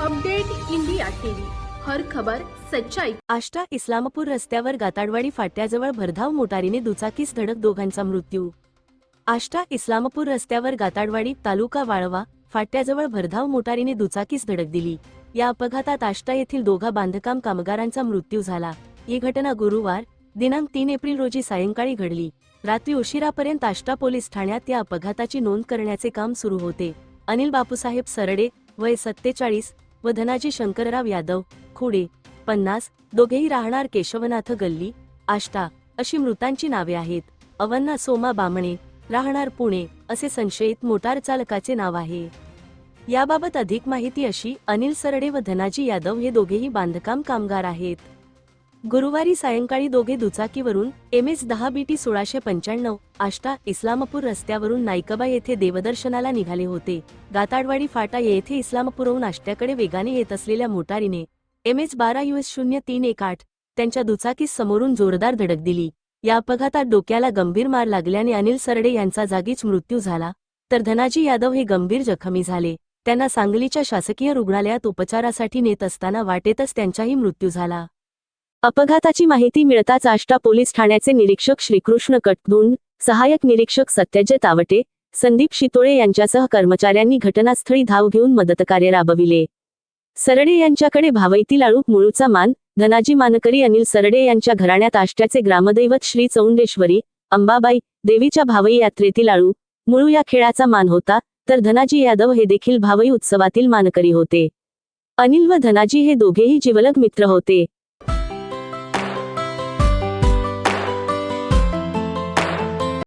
Update India TV. हर खबर सच्चाई. आष्टा इस्लामपूर रस्त्यावर गाताडवाडी फाट्याजवळ भरधाव मोटारीने दुचाकीस धडक दोघांचा मृत्यू. आष्टा इस्लामपूर रस्त्यावर गाताडवाडी तालुका वाळवा फाट्याजवळ भरधाव मोटारीने दुचाकीस धडक दिली. या अपघातात आष्टा येथील दोघा बांधकाम कामगारांचा मृत्यू झाला. ही घटना गुरुवार दिनांक तीन एप्रिल रोजी सायंकाळी घडली. रात्री उशिरापर्यंत आष्टा पोलीस ठाण्यात या अपघाताची नोंद करण्याचे काम सुरू होते. अनिल बापूसाहेब सरडे वय सत्तेचाळीस व धनाजी शंकरराव यादव खुडे पन्नास दोघेही राहणार केशवनाथ गल्ली आष्टा अशी मृतांची नावे आहेत. अवन्ना सोमा बामणे राहणार पुणे असे संशयित मोटार चालकाचे नाव आहे. याबाबत अधिक माहिती अशी अनिल सरडे व धनाजी यादव हे दोघेही बांधकाम कामगार आहेत. गुरुवारी सायंकाळी दोघे दुचाकीवरून एम एस दहा बीटी सोळाशे पंच्याण्णव आष्टा इस्लामपूर रस्त्यावरून नायकबा येथे देवदर्शनाला निघाले होते. गाताडवाडी फाटा येथे इस्लामपूरहून आष्ट्याकडे वेगाने येत असलेल्या मोटारीने एम एस बारा युएस शून्य तीन एक आठ त्यांच्या दुचाकीस समोरून जोरदार धडक दिली. या अपघातात डोक्याला गंभीर मार लागल्याने अनिल सरडे यांचा जागीच मृत्यू झाला. तर धनाजी यादव हे गंभीर जखमी झाले. त्यांना सांगलीच्या शासकीय रुग्णालयात उपचारासाठी नेत असताना वाटेतच त्यांचाही मृत्यू झाला. अपघाताची माहिती मिळताच आष्टा पोलीस ठाण्याचे निरीक्षक श्रीकृष्ण कटदुंड सहाय्यक निरीक्षक सत्यजित आवटे संदीप शितोळे यांच्यासह कर्मचाऱ्यांनी घटनास्थळी धाव घेऊन मदतकार्य राबविले. सरडे यांच्याकडे भावईतील आळूक मुळूचा मान धनाजी मानकरी अनिल सरडे यांच्या घराण्यात आष्ट्याचे ग्रामदैवत श्री चौंडेश्वरी अंबाबाई देवीच्या भावई यात्रेतील आळू मुळू या खेळाचा मान होता तर धनाजी यादव हे देखील भावई उत्सवातील मानकरी होते. अनिल व धनाजी हे दोघेही जिवलग मित्र होते.